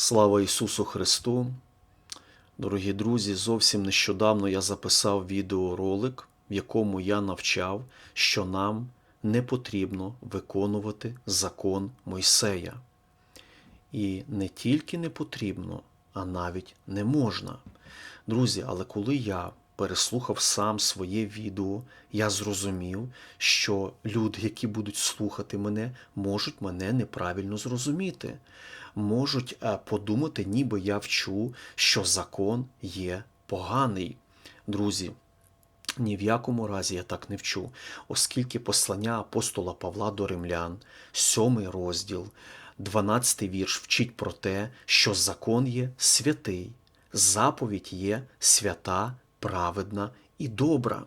Слава Ісусу Христу! Дорогі друзі, зовсім нещодавно я записав відеоролик, в якому я навчав, що нам не потрібно виконувати закон Мойсея. І не тільки не потрібно, а навіть не можна. Друзі, але коли я переслухав сам своє відео, я зрозумів, що люди, які будуть слухати мене, можуть мене неправильно зрозуміти, можуть е, подумати, ніби я вчу, що закон є поганий. Друзі, ні в якому разі я так не вчу, оскільки послання апостола Павла до римлян, сьомий розділ, 12 вірш вчить про те, що закон є святий, заповідь є свята, праведна і добра.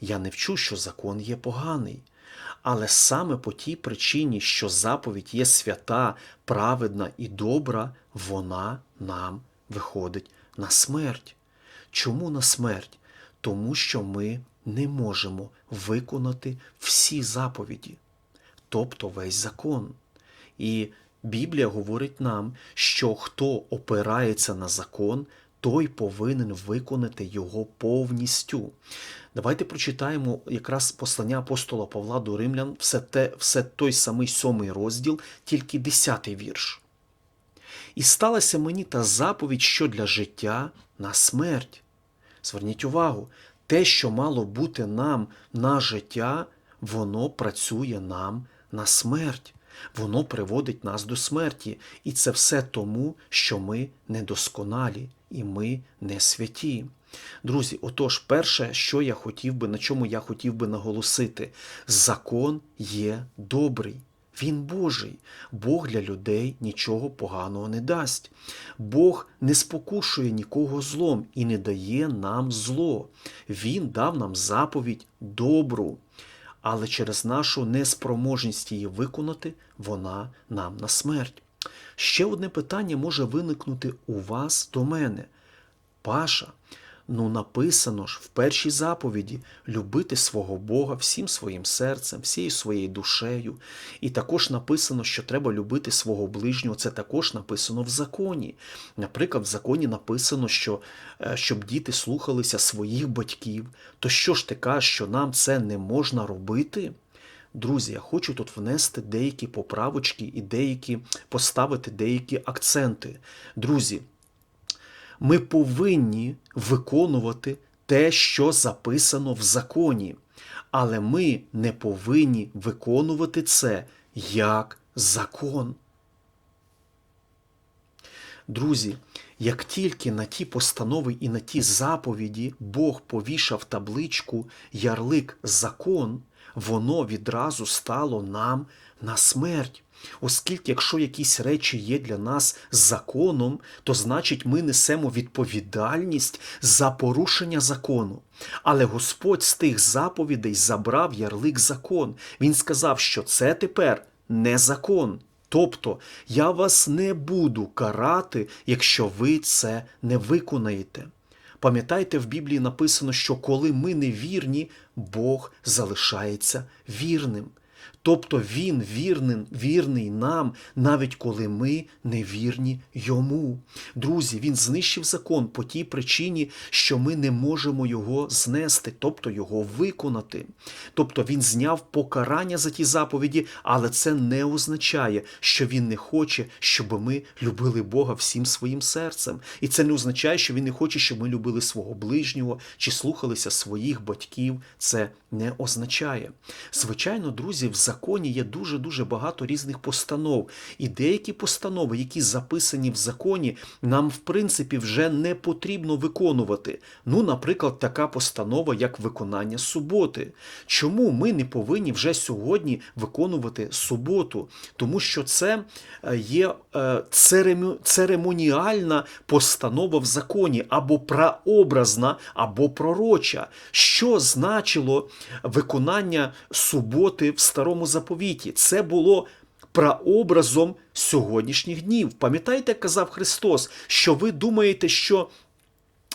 Я не вчу, що закон є поганий. Але саме по тій причині, що заповідь є свята, праведна і добра, вона нам виходить на смерть. Чому на смерть? Тому що ми не можемо виконати всі заповіді, тобто весь закон. І Біблія говорить нам, що хто опирається на закон, той повинен виконати його повністю. Давайте прочитаємо якраз послання апостола Павла до Римлян, все, те, все той самий сьомий розділ, тільки десятий вірш. І сталася мені та заповідь, що для життя на смерть. Зверніть увагу, те, що мало бути нам на життя, воно працює нам на смерть. Воно приводить нас до смерті. І це все тому, що ми недосконалі і ми не святі. Друзі, отож, перше, що я хотів би, на чому я хотів би наголосити, закон є добрий. Він Божий. Бог для людей нічого поганого не дасть. Бог не спокушує нікого злом і не дає нам зло. Він дав нам заповідь добру. Але через нашу неспроможність її виконати, вона нам на смерть. Ще одне питання може виникнути у вас до мене. Паша, ну написано ж в першій заповіді любити свого Бога всім своїм серцем, всією своєю душею. І також написано, що треба любити свого ближнього. Це також написано в законі. Наприклад, в законі написано, що е, щоб діти слухалися своїх батьків. То що ж ти кажеш, що нам це не можна робити? Друзі, я хочу тут внести деякі поправочки і деякі поставити деякі акценти. Друзі, ми повинні виконувати те, що записано в законі, але ми не повинні виконувати це як закон. Друзі, як тільки на ті постанови і на ті заповіді Бог повішав табличку ярлик закон, воно відразу стало нам на смерть. Оскільки, якщо якісь речі є для нас законом, то значить ми несемо відповідальність за порушення закону. Але Господь з тих заповідей забрав ярлик закон. Він сказав, що це тепер не закон. Тобто я вас не буду карати, якщо ви це не виконаєте. Пам'ятайте, в Біблії написано, що коли ми не вірні, Бог залишається вірним. Тобто Він вірний, вірний нам, навіть коли ми не вірні йому. Друзі, він знищив закон по тій причині, що ми не можемо його знести, тобто його виконати. Тобто він зняв покарання за ті заповіді, але це не означає, що він не хоче, щоб ми любили Бога всім своїм серцем. І це не означає, що він не хоче, щоб ми любили свого ближнього чи слухалися своїх батьків. Це не означає. Звичайно, друзі, в законі є дуже-дуже багато різних постанов. І деякі постанови, які записані в законі, нам, в принципі, вже не потрібно виконувати. Ну, наприклад, така постанова, як виконання суботи. Чому ми не повинні вже сьогодні виконувати суботу? Тому що це е, є е, церемоніальна постанова в законі, або прообразна, або пророча. Що значило виконання суботи в старому заповіті? Це було прообразом сьогоднішніх днів. Пам'ятаєте, казав Христос, що ви думаєте, що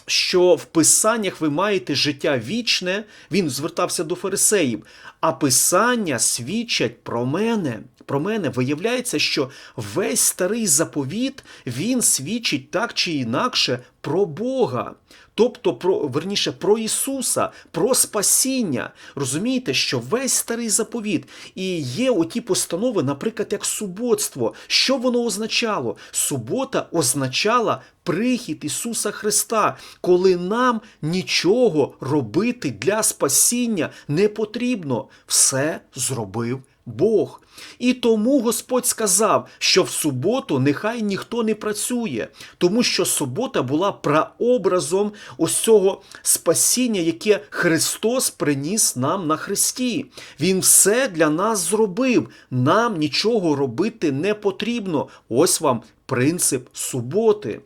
що в Писаннях ви маєте життя вічне, він звертався до фарисеїв, а Писання свідчать про мене. Про мене виявляється, що весь старий заповіт він свідчить так чи інакше про Бога. Тобто, про верніше про Ісуса, про спасіння. Розумієте, що весь старий заповіт і є оті постанови, наприклад, як суботство. Що воно означало? Субота означала прихід Ісуса Христа, коли нам нічого робити для спасіння не потрібно. Все зробив Бог. І тому Господь сказав, що в суботу нехай ніхто не працює, тому що субота була прообразом ось цього спасіння, яке Христос приніс нам на Христі. Він все для нас зробив. Нам нічого робити не потрібно. Ось вам принцип суботи.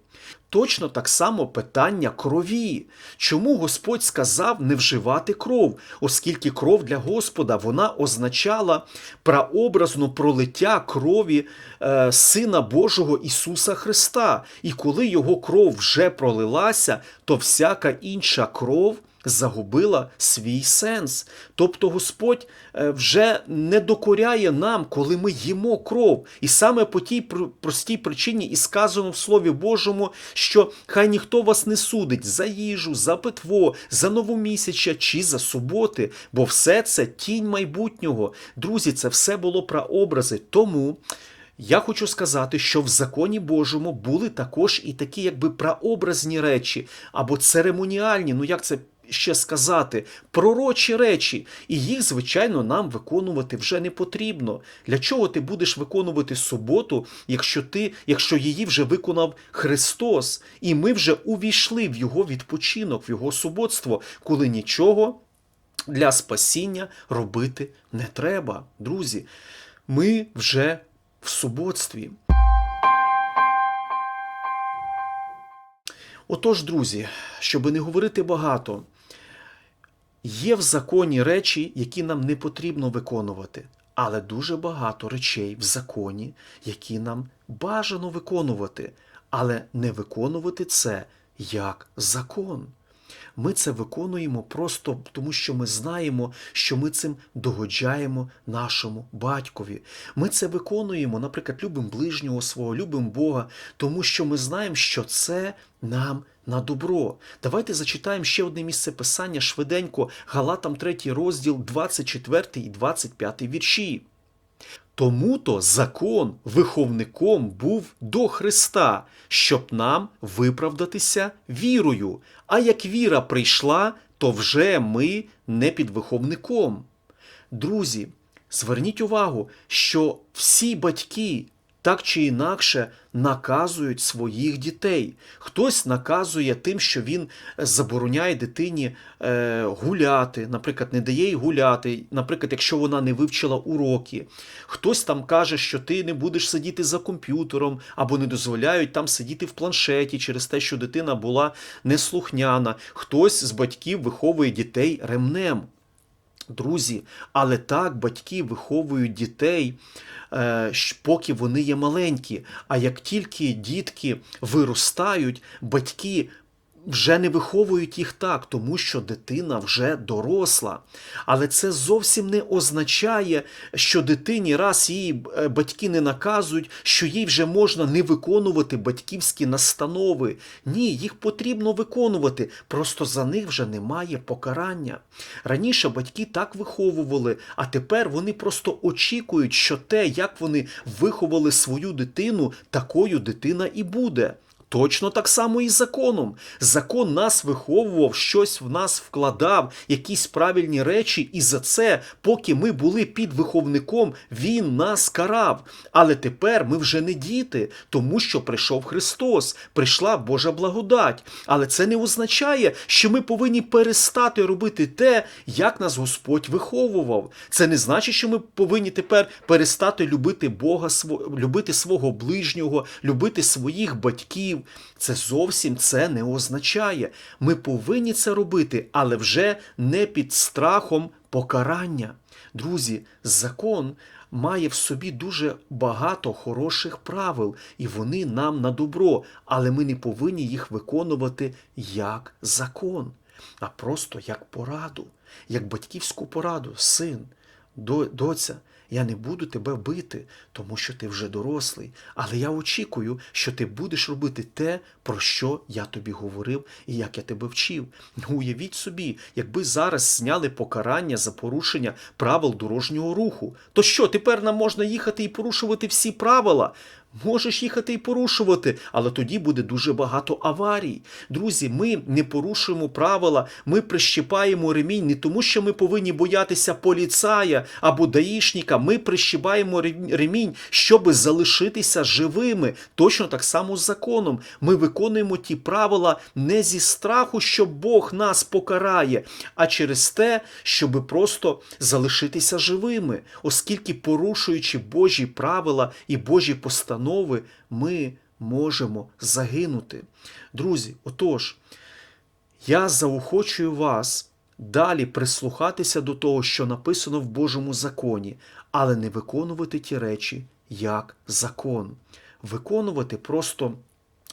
Точно так само питання крові. Чому Господь сказав не вживати кров, оскільки кров для Господа вона означала прообразно пролиття крові е, Сина Божого Ісуса Христа. І коли Його кров вже пролилася, то всяка інша кров загубила свій сенс. Тобто Господь е, вже не докоряє нам, коли ми їмо кров. І саме по тій простій причині і сказано в Слові Божому, що хай ніхто вас не судить за їжу, за питво, за новомісяча чи за суботи, бо все це тінь майбутнього. Друзі, це все було прообрази. Тому. Я хочу сказати, що в законі Божому були також і такі, якби прообразні речі або церемоніальні, ну як це ще сказати, пророчі речі, і їх, звичайно, нам виконувати вже не потрібно. Для чого ти будеш виконувати суботу, якщо ти, якщо її вже виконав Христос, і ми вже увійшли в Його відпочинок, в Його суботство, коли нічого для спасіння робити не треба. Друзі, ми вже в суботстві. Отож, друзі, щоб не говорити багато, Є в законі речі, які нам не потрібно виконувати, але дуже багато речей в законі, які нам бажано виконувати, але не виконувати це як закон. Ми це виконуємо просто тому, що ми знаємо, що ми цим догоджаємо нашому батькові. Ми це виконуємо, наприклад, любимо ближнього свого, любимо Бога, тому що ми знаємо, що це нам на добро. Давайте зачитаємо ще одне місце писання швиденько, Галатам 3 розділ, 24 і 25 вірші. Тому то закон виховником був до Христа, щоб нам виправдатися вірою. А як віра прийшла, то вже ми не під виховником. Друзі, зверніть увагу, що всі батьки так чи інакше наказують своїх дітей. Хтось наказує тим, що він забороняє дитині е, гуляти, наприклад, не дає їй гуляти, наприклад, якщо вона не вивчила уроки. Хтось там каже, що ти не будеш сидіти за комп'ютером або не дозволяють там сидіти в планшеті через те, що дитина була неслухняна. Хтось з батьків виховує дітей ремнем. Друзі, але так батьки виховують дітей, е, поки вони є маленькі. А як тільки дітки виростають, батьки вже не виховують їх так, тому що дитина вже доросла. Але це зовсім не означає, що дитині раз її е, батьки не наказують, що їй вже можна не виконувати батьківські настанови. Ні, їх потрібно виконувати, просто за них вже немає покарання. Раніше батьки так виховували, а тепер вони просто очікують, що те, як вони виховали свою дитину, такою дитина і буде. Точно так само і законом. Закон нас виховував, щось в нас вкладав, якісь правильні речі, і за це, поки ми були під виховником, він нас карав. Але тепер ми вже не діти, тому що прийшов Христос, прийшла Божа благодать. Але це не означає, що ми повинні перестати робити те, як нас Господь виховував. Це не значить, що ми повинні тепер перестати любити Бога, любити свого ближнього, любити своїх батьків гріхів. Це зовсім це не означає. Ми повинні це робити, але вже не під страхом покарання. Друзі, закон має в собі дуже багато хороших правил, і вони нам на добро, але ми не повинні їх виконувати як закон, а просто як пораду, як батьківську пораду, син, до- доця. Я не буду тебе бити, тому що ти вже дорослий. Але я очікую, що ти будеш робити те, про що я тобі говорив і як я тебе вчив. Ну, уявіть собі, якби зараз зняли покарання за порушення правил дорожнього руху, то що тепер нам можна їхати і порушувати всі правила? Можеш їхати і порушувати, але тоді буде дуже багато аварій. Друзі, ми не порушуємо правила, ми прищіпаємо ремінь не тому, що ми повинні боятися поліцая або даїшника. Ми прищіпаємо ремінь- щоб залишитися живими. Точно так само з законом. Ми виконуємо ті правила не зі страху, що Бог нас покарає, а через те, щоб просто залишитися живими, оскільки порушуючи Божі правила і Божі постанови, ми можемо загинути. Друзі, отож, я заохочую вас далі прислухатися до того, що написано в Божому законі, але не виконувати ті речі як закон. Виконувати просто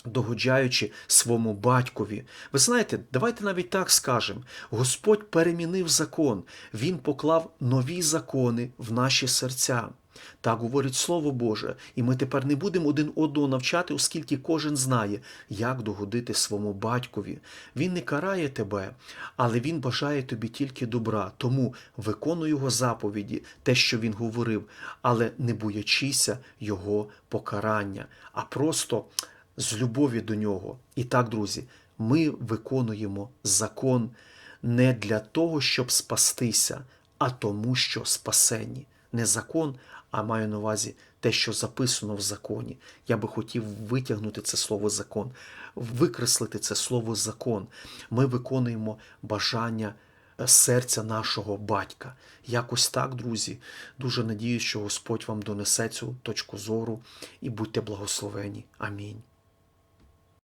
догоджаючи своєму батькові. Ви знаєте, давайте навіть так скажемо: Господь перемінив закон, Він поклав нові закони в наші серця. Так говорить Слово Боже, і ми тепер не будемо один одного навчати, оскільки кожен знає, як догодити своєму батькові. Він не карає тебе, але він бажає тобі тільки добра. Тому виконуй його заповіді, те, що він говорив, але не боячися його покарання, а просто з любові до нього. І так, друзі, ми виконуємо закон не для того, щоб спастися, а тому, що спасені. Не закон, а маю на увазі те, що записано в законі. Я би хотів витягнути це слово закон, викреслити це слово закон. Ми виконуємо бажання е, серця нашого батька. Якось так, друзі. Дуже надіюсь, що Господь вам донесе цю точку зору і будьте благословені. Амінь.